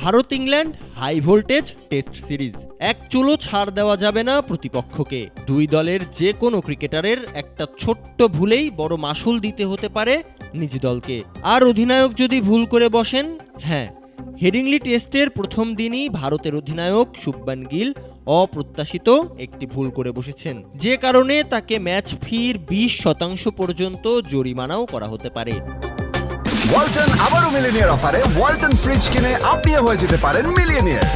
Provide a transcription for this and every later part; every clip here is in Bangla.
Bharat England high voltage test series. এক চুলো ছাড় দেওয়া যাবে না প্রতিপক্ষকে। দুই দলের যে কোনো ক্রিকেটারের একটা ছোট্ট ভুলেই বড় মাসুল দিতে হতে পারে নিজ দলকে। আর অধিনায়ক যদি ভুল করে বসেন হ্যাঁ হেডিংলি টেস্টের প্রথম দিনই ভারতের অধিনায়ক শুভমান গিল অপ্রত্যাশিত একটি ভুল করে বসেছেন। যে কারণে তাকে ম্যাচ ফির বিশ শতাংশ পর্যন্ত জরিমানাও করা হতে পারে। ওয়ালটন আবারও মিলিনিয়ার অফারে ওয়ালটন ফ্রিজ কিনে আপনিও হয়ে যেতে পারেন মিলিয়নিয়ার।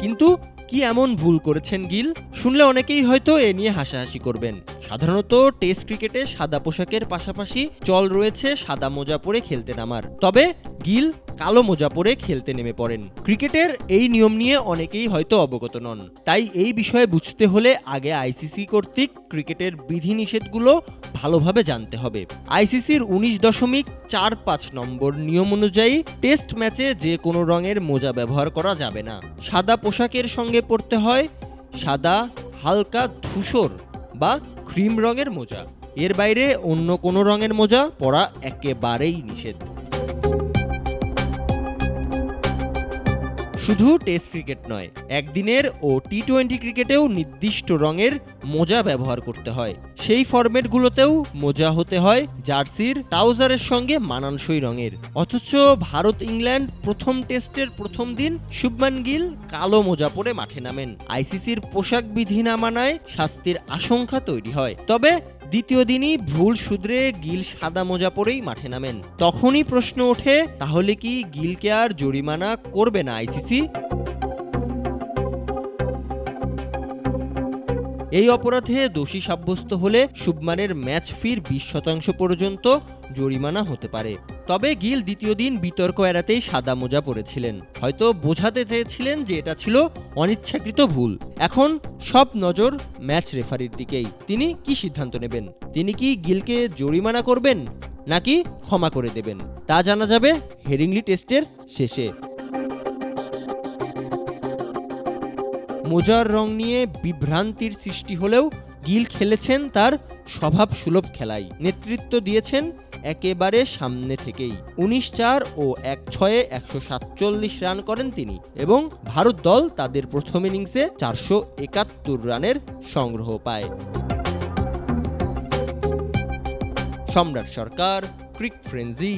কিন্তু কি এমন ভুল করেছেন গিল? শুনলে অনেকেই হয়তো এ নিয়ে হাসাহাসি করবেন। সাধারণত টেস্ট ক্রিকেটে সাদা পোশাকের পাশাপাশি চল রয়েছে সাদা মোজা পরে খেলতে নামার তবে গিল কালো মোজা পরে খেলতে নেমে পড়েন। ক্রিকেটের এই নিয়ম নিয়ে অনেকেই হয়তো অবগত নন। তাই এই বিষয়ে বুঝতে হলে আগে আইসিসি কর্তৃক ক্রিকেটের বিধিনিষেধগুলো ভালোভাবে জানতে হবে। আইসিসির উনিশ দশমিক চার পাঁচ নম্বর নিয়ম অনুযায়ী টেস্ট ম্যাচে যে কোনো রঙের মোজা ব্যবহার করা যাবে না। সাদা পোশাকের সঙ্গে পরতে হয় সাদা, হালকা ধূসর বা ক্রিম রঙের মোজা। এর বাইরে অন্য কোনো রঙের মোজা পরা একেবারেই নিষেধ। শুধু টেস্ট ক্রিকেট নয়, একদিনের ও টি টোয়েন্টি ক্রিকেটেও নির্দিষ্ট রঙের মোজা ব্যবহার করতে হয়। সেই ফরম্যাটগুলোতেও মোজা হতে হয়, জার্সির, ট্রাউজারের সঙ্গে মানানসই রঙের। অথচ ভারত ইংল্যান্ড প্রথম টেস্টের প্রথম দিন শুভমান গিল কালো মোজা পরে মাঠে নামেন। আইসিসির পোশাক বিধি না মানায় শাস্তির আশঙ্কা তৈরি হয়। তবে দ্বিতীয় দিনই ভুল শুধরে গিল সাদা মোজা পরেই মাঠে নামেন। তখনই প্রশ্ন ওঠে, তাহলে কি গিলকে আর জরিমানা করবে না আইসিসি? এই অপরাধে দোষী সাব্যস্ত হলে শুভমানের ম্যাচ ফির বিশ শতাংশ পর্যন্ত জরিমানা হতে পারে। তবে গিল দ্বিতীয় দিন বিতর্ক এড়াতেই সাদা মোজা পরেছিলেন। হয়তো বোঝাতে চেয়েছিলেন যে এটা ছিল অনিচ্ছাকৃত ভুল। এখন সব নজর ম্যাচ রেফারির দিকেই। তিনি কি সিদ্ধান্ত নেবেন? তিনি কি গিলকে জরিমানা করবেন নাকি ক্ষমা করে দেবেন? তা জানা যাবে হেডিংলি টেস্টের শেষে। মোজার রং নিয়ে বিভ্রান্তির সৃষ্টি হলেও গিল খেলেছেন তার স্বভাব সুলভ খেলাই। নেতৃত্ব দিয়েছেন একেবারে সামনে থেকেই। উনিশ চার ও এক ছয়ে একশো সাতচল্লিশ রান করেন তিনি এবং ভারত দল তাদের প্রথম ইনিংসে চারশো একাত্তর রানের সংগ্রহ পায়। সম্রাট সরকার, ক্রিক ফ্রেন্জি